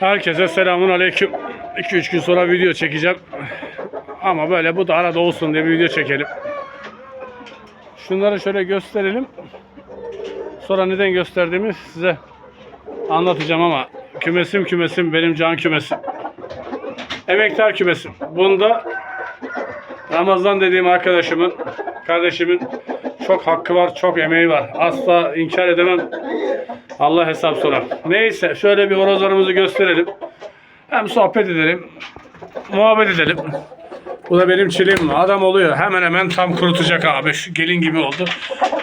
Herkese selamun aleyküm. 2-3 gün sonra video çekeceğim. Ama böyle bu da arada olsun diye bir video çekelim. Şunları şöyle gösterelim. Sonra neden gösterdiğimi size anlatacağım ama kümesim kümesim benim can kümesim. Emektar kümesim. Bunda Ramazan dediğim arkadaşımın, kardeşimin çok hakkı var, çok emeği var. Asla inkar edemem. Allah hesap sorar. Neyse şöyle bir horozlarımızı gösterelim. Hem sohbet edelim. Muhabbet edelim. Bu da benim çilim. Adam oluyor. Hemen hemen tam kurutacak abi. Şu gelin gibi oldu.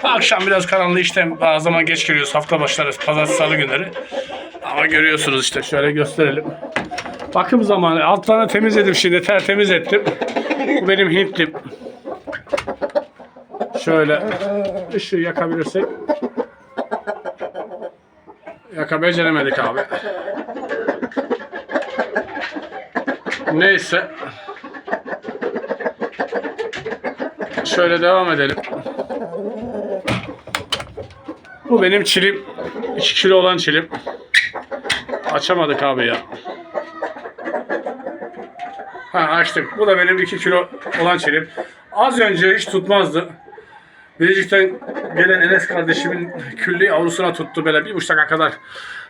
Akşam biraz karanlığı işte bazı zaman geç geliyoruz. Hafta başları pazartesi salı günleri. Ama görüyorsunuz işte şöyle gösterelim. Bakım zamanı. Altlarını temizledim şimdi. Tertemiz ettim. Bu benim Hintlim. Şöyle ışığı yakabilirsek. Yaka beceremedik abi. Neyse. Şöyle devam edelim. Bu benim çilim. 2 kilo olan çilim. Açamadık abi ya. Ha açtık. Bu da benim 2 kilo olan çilim. Az önce hiç tutmazdı. Bilecik'ten gelen Enes kardeşimin külli yavrusuna tuttu böyle bir buçuk dakika kadar.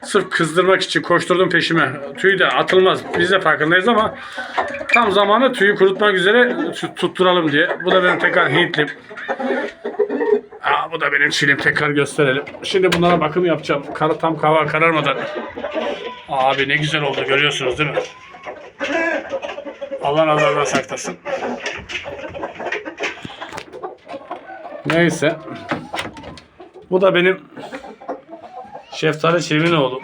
Sırf kızdırmak için koşturdum peşime. Tüy de atılmaz. Biz de farkındayız ama tam zamanı tüyü kurutmak üzere tutturalım diye. Bu da benim tekrar Hintlim. Aa, bu da benim çilim. Tekrar gösterelim. Şimdi bunlara bakım yapacağım. Kar, tam hava kararmadan. Abi ne güzel oldu görüyorsunuz değil mi? Allah nazardan saklasın. Neyse. Bu da benim Şeftali Çevi'nin oğlu.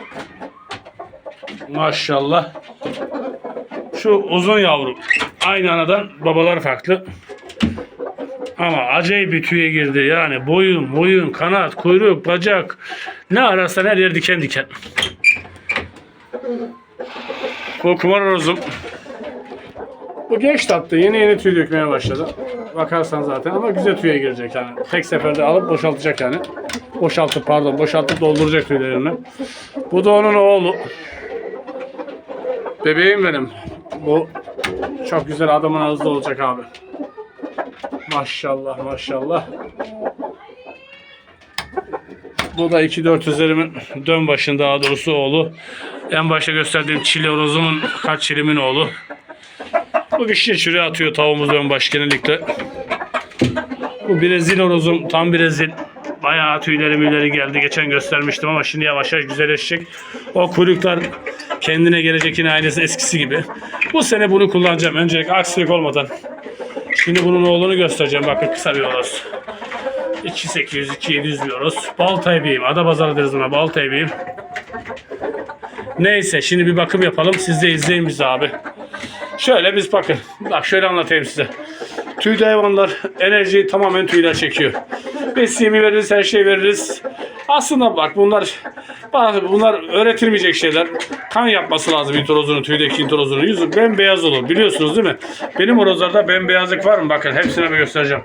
Maşallah. Şu uzun yavru. Aynı anadan babalar farklı. Ama acayip bir tüye girdi. Yani boyun, boyun, kanat, kuyruk, bacak. Ne ararsan her yer diken diken. Bu kumar horozum. Bu geç tattı. Yeni yeni tüy dökmeye başladı. Bakarsan zaten ama güzel tüye girecek yani. Tek seferde alıp boşaltacak yani. Boşaltıp pardon boşaltıp dolduracak tüylerini. Bu da onun oğlu. Bebeğim benim. Bu çok güzel adamın ağızda olacak abi. Maşallah maşallah. Bu da 2-4 üzerimin dön başın daha doğrusu oğlu. En başta gösterdiğim çile horozumun kaç çilimin oğlu. Bu kişiye çürüye atıyor tavuğumuz ön baş genellikle. Bu Brezil horozum tam Brezil. Bayağı tüyleri müyleri geldi. Geçen göstermiştim ama şimdi yavaş yavaş güzelleşecek. O kuyruklar kendine gelecek yine aynısı eskisi gibi. Bu sene bunu kullanacağım. Öncelikle aksilik olmadan. Şimdi bunun oğlunu göstereceğim. Bakın kısa bir horoz. 2800 2700 bir horoz. Baltay beyim. Ada pazarı deriz buna. Baltay beyim. Neyse şimdi bir bakım yapalım. Siz de izleyin bizi abi. Şöyle biz bakın. Bak şöyle anlatayım size. Tüylü hayvanlar enerjiyi tamamen tüyler çekiyor. Besiyemi veririz, her şey veririz. Aslında bak bunlar bazı bunlar öğretilmeyecek şeyler. Kan yapması lazım intorozunun, tüydeki intorozunun. Yüzü bembeyaz olur. Biliyorsunuz değil mi? Benim horozlarda bembeyazlık var mı? Bakın hepsine bir göstereceğim.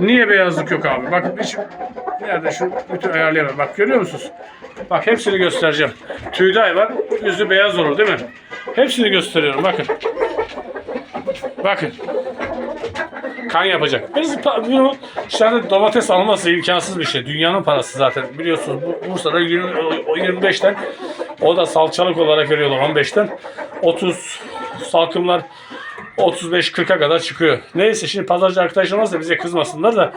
Niye beyazlık yok abi? Bakın hiç nerede şu bütün ayarlayamam. Bak görüyor musunuz? Bak hepsini göstereceğim. Tüylü hayvan yüzü beyaz olur değil mi? Hepsini gösteriyorum bakın. Bakın. Kan yapacak. Biz bunu dışarıda domates alması imkansız bir şey. Dünyanın parası zaten. Biliyorsunuz bu Bursa'da 20, o 25'ten o da salçalık olarak veriyorlar 15'ten. 30 salkımlar 35-40'a kadar çıkıyor. Neyse şimdi pazarcı arkadaşlar varsa bize kızmasınlar da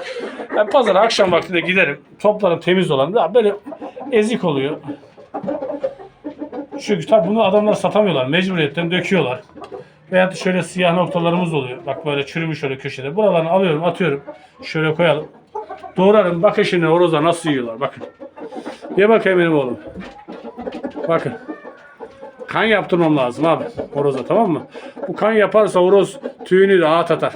ben pazara akşam vaktinde giderim. Toplarım temiz olan. Ya böyle ezik oluyor. Çünkü tabi bunu adamlar satamıyorlar. Mecburiyetten döküyorlar. Da şöyle siyah noktalarımız oluyor. Bak böyle çürümüş şöyle köşede. Buralarını alıyorum atıyorum. Şöyle koyalım. Doğrarım. Bakın şimdi horozlar nasıl yiyorlar. Bakın. Ye bakayım benim oğlum. Bakın. Kan yaptırmam lazım abi. Horoza tamam mı? Bu kan yaparsa horoz tüyünü rahat atar.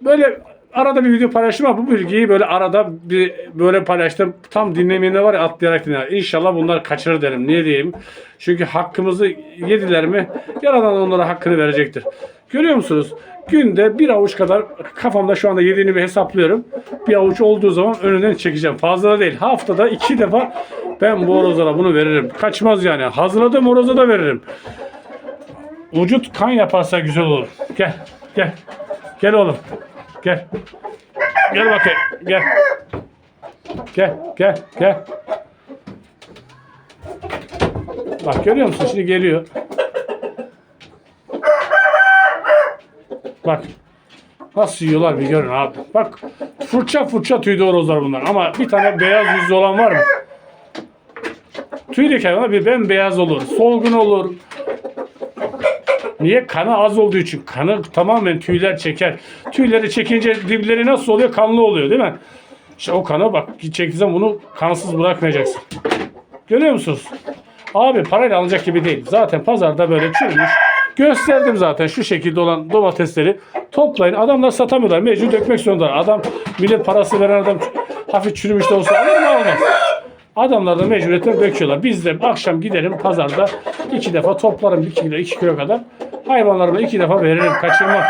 Böyle arada bir video paylaştım ama bu bilgiyi böyle arada bir böyle paylaştım. Tam dinlemeyenler var ya atlayarak dinler. İnşallah bunlar kaçırır derim. Niye diyeyim? Çünkü hakkımızı yediler mi Yaradan onlara hakkını verecektir. Görüyor musunuz? Günde bir avuç kadar kafamda şu anda yediğini bir hesaplıyorum. Bir avuç olduğu zaman önünden çekeceğim. Fazla da değil. Haftada iki defa ben bu horozlara bunu veririm. Kaçmaz yani. Hazırladığım horoza da veririm. Vücut kan yaparsa güzel olur. Gel. Gel. Gel oğlum. Gel. Gel bakayım. Gel. Gel. Gel. Gel. Bak görüyor musun? Şimdi geliyor. Bak. Nasıl yiyorlar bir görün abi. Bak fırça fırça tüylü horozlar bunlar. Ama bir tane beyaz yüzlü olan var mı? Tüylü hayvana bir bembeyaz olur. Solgun olur. Niye? Kanı az olduğu için. Kanı tamamen tüyler çeker. Tüyleri çekince dipleri nasıl oluyor? Kanlı oluyor değil mi? İşte o kana bak çektiğin zaman bunu kansız bırakmayacaksın. Görüyor musunuz? Abi parayla alınacak gibi değil. Zaten pazarda böyle çürümüş. Gösterdim zaten şu şekilde olan domatesleri toplayın. Adamlar satamıyorlar. Mecbur dökmek zorundalar. Adam millet parası veren adam hafif çürümüş de olsa alır mı almaz. Adamlar da mecburiyetten döküyorlar. Biz de akşam giderim pazarda iki defa toplarım bir kilo iki kilo kadar. Hayvanlarıma iki defa veririm kaçırmam.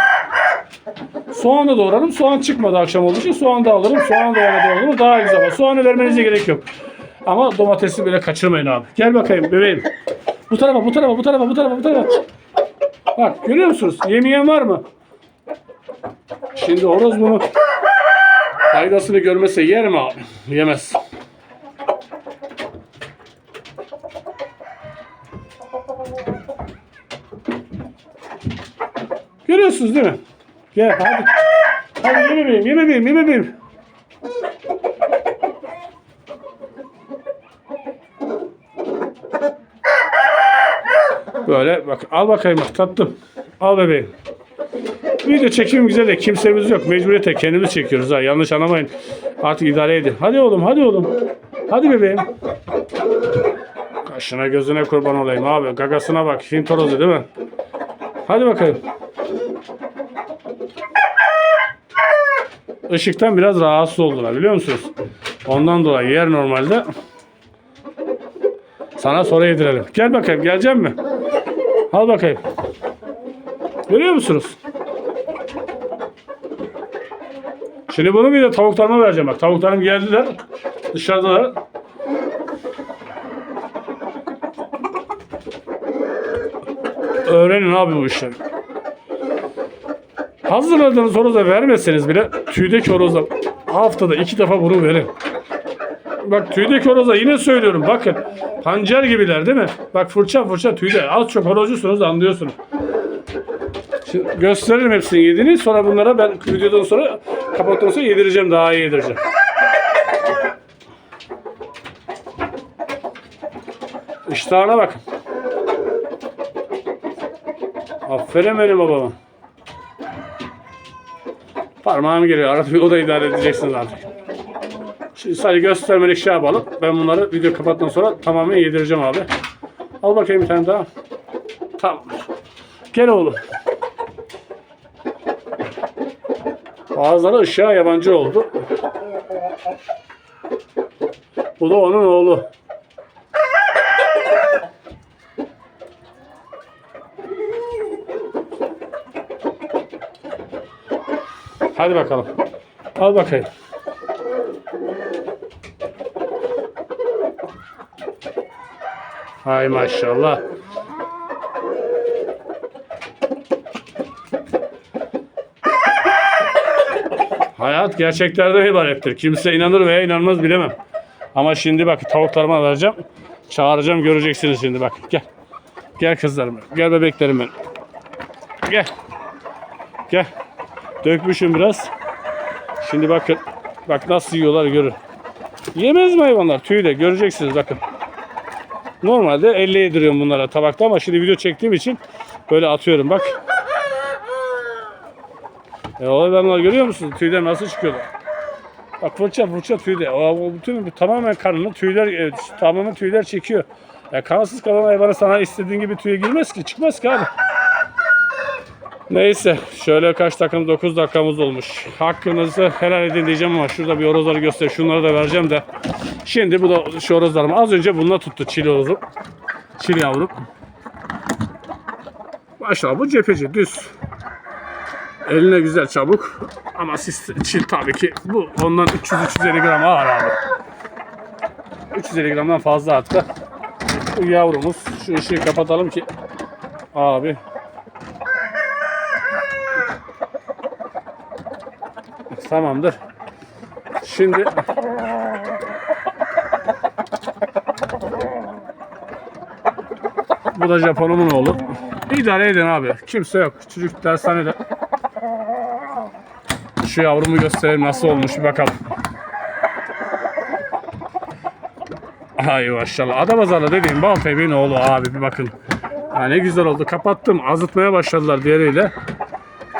Soğan da doğrarım. Soğan çıkmadı akşam olduğu için soğan da alırım. Soğan da ona doğrarım. Daha güzel. ama Soğanı vermenize gerek yok. Ama domatesi bile kaçırmayın abi. Gel bakayım bebeğim. Bu tarafa, bu tarafa, bu tarafa, bu tarafa, bu tarafa. Bak görüyor musunuz? Yemeyen var mı? Şimdi horoz bunu faydasını görmese yer mi abi? Yemez. Görüyorsunuz değil mi? Gel hadi. Hadi ye bebeğim, ye bebeğim, ye bebeğim. Böyle bak al bakayım bak tatlım. Al bebeğim. Video çekim güzel de kimsemiz yok. Mecburiyete kendimiz çekiyoruz ha. Yanlış anlamayın. Artık idare edin. Hadi oğlum hadi oğlum. Hadi bebeğim. Kaşına gözüne kurban olayım abi. Gagasına bak. Hint değil mi? Hadi bakayım. Işıktan biraz rahatsız oldular biliyor musunuz? Ondan dolayı yer normalde. Sana sonra yedirelim. Gel bakayım gelecek mi? Al bakayım. Görüyor musunuz? Şimdi bunu bir de tavuklarıma vereceğim bak. Tavuklarım geldiler. Dışarıdalar. Öğrenin abi bu işleri. Hazırladığınız horoza vermeseniz bile tüydeki horoza haftada iki defa bunu verin. Bak tüydeki horoza yine söylüyorum bakın pancar gibiler değil mi? Bak fırça fırça tüyde az çok horozcusunuz anlıyorsunuz. Şimdi gösteririm hepsini yediğini sonra bunlara ben videodan sonra kapattıktan sonra yedireceğim daha iyi yedireceğim. İştahına bakın. Aferin benim babama. Parmağım giriyor. Arada bir o da idare edeceksiniz artık. Şimdi sadece göstermelik şey yapalım. Ben bunları video kapattıktan sonra tamamen yedireceğim abi. Al bakayım bir tane daha. Tamam. Gel oğlum. Bazıları ışığa yabancı oldu. Bu da onun oğlu. Hadi bakalım. Al bakayım. Hay maşallah. Hayat gerçeklerden ibarettir. Kimse inanır veya inanmaz bilemem. Ama şimdi bak tavuklarımı alacağım. Çağıracağım göreceksiniz şimdi bak. Gel. Gel kızlarım. Gel bebeklerim benim. Gel. Gel. Dökmüşüm biraz. Şimdi bakın. Bak nasıl yiyorlar görün. Yemez mi hayvanlar? Tüyü de göreceksiniz bakın. Normalde elle yediriyorum bunlara tabakta ama şimdi video çektiğim için böyle atıyorum bak. E o hayvanlar görüyor musunuz? Tüyden nasıl çıkıyorlar? Bak fırça fırça tüyde. O, o bütün tamamen kanını tüyler evet, tamamen tüyler çekiyor. Ya kansız kalan hayvana sana istediğin gibi tüye girmez ki. Çıkmaz ki abi. Neyse şöyle kaç dakikamız 9 dakikamız olmuş. Hakkınızı helal edin diyeceğim ama şurada bir horozları göster. Şunları da vereceğim de. Şimdi bu da şu horozlarım. Az önce bununla tuttu çil horozum. Çil yavrum. Maşallah bu cepheci düz. Eline güzel çabuk. Ama siz çil tabii ki bu ondan 300-350 gram ağır abi. 350 gramdan fazla hatta. Bu yavrumuz. Şu ışığı kapatalım ki abi. Tamamdır. Şimdi bu da Japonumun oğlu. İdare edin abi. Kimse yok. Çocuk dershanede. Şu yavrumu göstereyim nasıl olmuş bir bakalım. Ay maşallah. Adapazarlı dediğim Baltay'ın oğlu abi bir bakın. Ha, ne güzel oldu. Kapattım. Azıtmaya başladılar diğeriyle.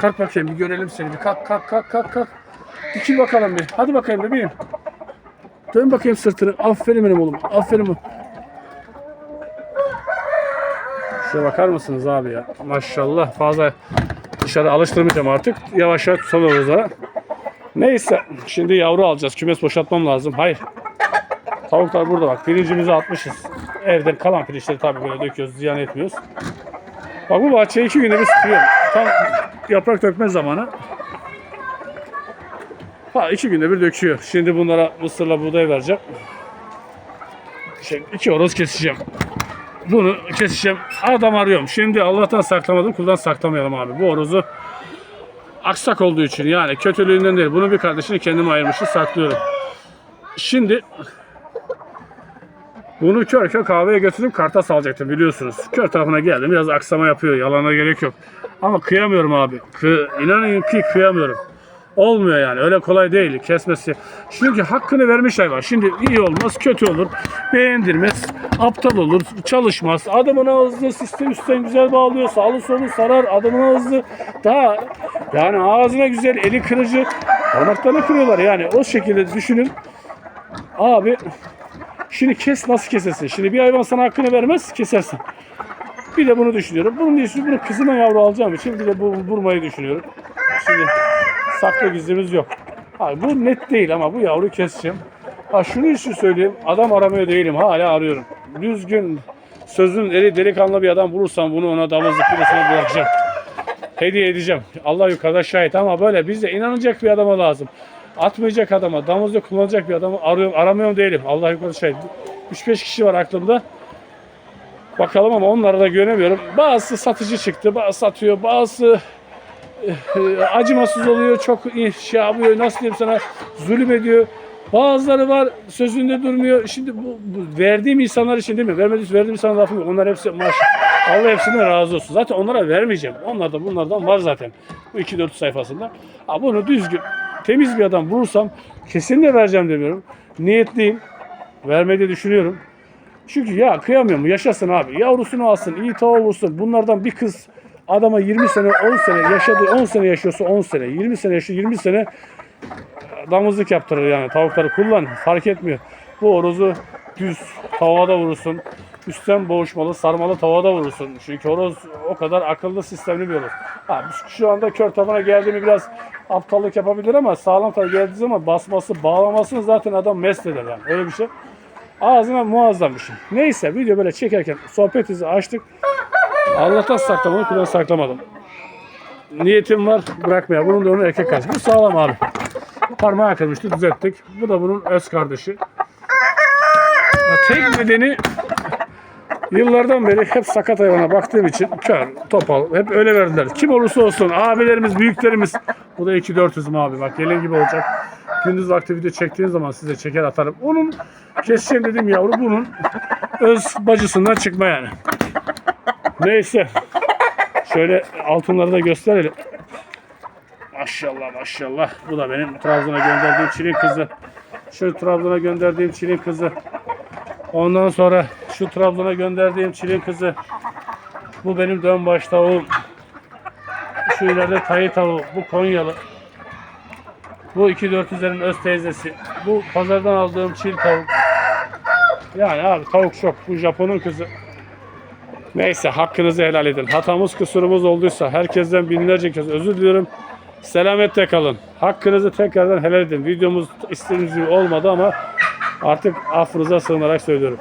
Kalk bakayım bir görelim seni. Bir kalk kalk kalk kalk kalk. Dikil bakalım bir. Hadi bakayım bebeğim. Dön bakayım sırtını. Aferin benim oğlum. Aferin. Şuraya bakar mısınız abi ya? Maşallah fazla dışarı alıştırmayacağım artık. Yavaş yavaş tutalım da. Neyse şimdi yavru alacağız. Kümes boşaltmam lazım. Hayır. Tavuklar burada bak. Pirincimizi atmışız. Evden kalan pirinçleri tabii böyle döküyoruz. Ziyan etmiyoruz. Bak bu bahçeyi iki günde bir süpürüyorum. Tam yaprak dökme zamanı. Ha iki günde bir döküyor. Şimdi bunlara mısırla buğday vereceğim. Şimdi iki horoz keseceğim. Bunu keseceğim. Adam arıyorum. Şimdi Allah'tan saklamadım. Kuldan saklamayalım abi. Bu horozu aksak olduğu için yani kötülüğünden değil. Bunun bir kardeşini kendim ayırmışım. Saklıyorum. Şimdi bunu kör kör kahveye götürüp karta salacaktım biliyorsunuz. Kör tarafına geldim. Biraz aksama yapıyor. Yalana gerek yok. Ama kıyamıyorum abi. Kı, inanın ki kıyamıyorum. Olmuyor yani. Öyle kolay değil kesmesi. Çünkü hakkını vermiş hayvan. Şimdi iyi olmaz, kötü olur. Beğendirmez, aptal olur, çalışmaz. Adamın ağzı sistem üstten güzel bağlıyor. Sağlı solu sarar. Adamın ağzı daha yani ağzına güzel, eli kırıcı. Parmaklarını kırıyorlar yani. O şekilde düşünün. Abi Şimdi kes nasıl kesersin? Şimdi bir hayvan sana hakkını vermez kesersin. Bir de bunu düşünüyorum. Bunun için bunu kızıma yavru alacağım için bir de bu vurmayı düşünüyorum. Şimdi saklı gizlimiz yok. Ha, bu net değil ama bu yavru keseceğim. Ha şunu için söyleyeyim. Adam aramıyor değilim. Hala arıyorum. Düzgün sözün eri delikanlı bir adam bulursam bunu ona damızlık birisine bırakacağım. Hediye edeceğim. Allah yukarıda şahit ama böyle bize inanacak bir adama lazım. Atmayacak adama, damızda kullanacak bir adamı arıyorum, aramıyorum değilim. Allah yukarıda şahit. 3-5 kişi var aklımda. Bakalım ama onlara da güvenemiyorum. Bazısı satıcı çıktı, bazı satıyor, bazı acımasız oluyor, çok şey yapıyor, nasıl diyeyim sana, zulüm ediyor. Bazıları var sözünde durmuyor. Şimdi bu, bu verdiğim insanlar için değil mi? Vermediğim, verdiğim insanlar lafım yok. Onlar hepsi maş. Allah hepsinden razı olsun. Zaten onlara vermeyeceğim. Onlar da bunlardan var zaten. Bu 2-4 sayfasında. Ha, bunu düzgün, temiz bir adam bulursam kesinlikle vereceğim demiyorum. Niyetliyim. Vermeyi düşünüyorum. Çünkü ya kıyamıyorum. Yaşasın abi. Yavrusunu alsın. iyi tavuğu olsun. Bunlardan bir kız adama 20 sene 10 sene yaşadı 10 sene yaşıyorsa 10 sene 20 sene yaşıyor 20 sene damızlık yaptırır yani tavukları kullan fark etmiyor. Bu horozu düz tavada vurursun. Üstten boğuşmalı, sarmalı tavada vurursun. Çünkü horoz o kadar akıllı sistemli bir horoz. Ha, şu anda kör tabana geldiğimi biraz aptallık yapabilir ama sağlam tabi geldiği zaman basması, bağlamasını zaten adam mest eder yani. Öyle bir şey. Ağzına muazzam bir şey. Neyse video böyle çekerken sohbetimizi açtık. Allah'tan saklamadım, kulağını saklamadım. Niyetim var bırakmaya. Bunun da onun erkek kardeşi. Bu sağlam abi. Parmağı kırmıştı düzelttik. Bu da bunun öz kardeşi. Ya tek nedeni yıllardan beri hep sakat hayvana baktığım için kör, topal hep öyle verdiler. Kim olursa olsun abilerimiz, büyüklerimiz. Bu da 2-400 abi bak gelin gibi olacak. Gündüz vakti video çektiğim zaman size çeker atarım. Onun keseceğim dediğim yavru bunun öz bacısından çıkma yani. Neyse. Şöyle altınları da gösterelim. Maşallah maşallah. Bu da benim Trabzon'a gönderdiğim Çilin kızı. Şu Trabzon'a gönderdiğim Çilin kızı. Ondan sonra şu Trabzon'a gönderdiğim Çilin kızı. Bu benim dön baş tavuğum. Şu ileride tayı tavuğu. Bu Konyalı. Bu 2400'lerin öz teyzesi. Bu pazardan aldığım çil tavuk. Yani abi tavuk çok. Bu Japon'un kızı. Neyse hakkınızı helal edin. Hatamız kusurumuz olduysa herkesten binlerce kez özür diliyorum. Selametle kalın. Hakkınızı tekrardan helal edin. Videomuz istediğiniz gibi olmadı ama artık affınıza sığınarak söylüyorum.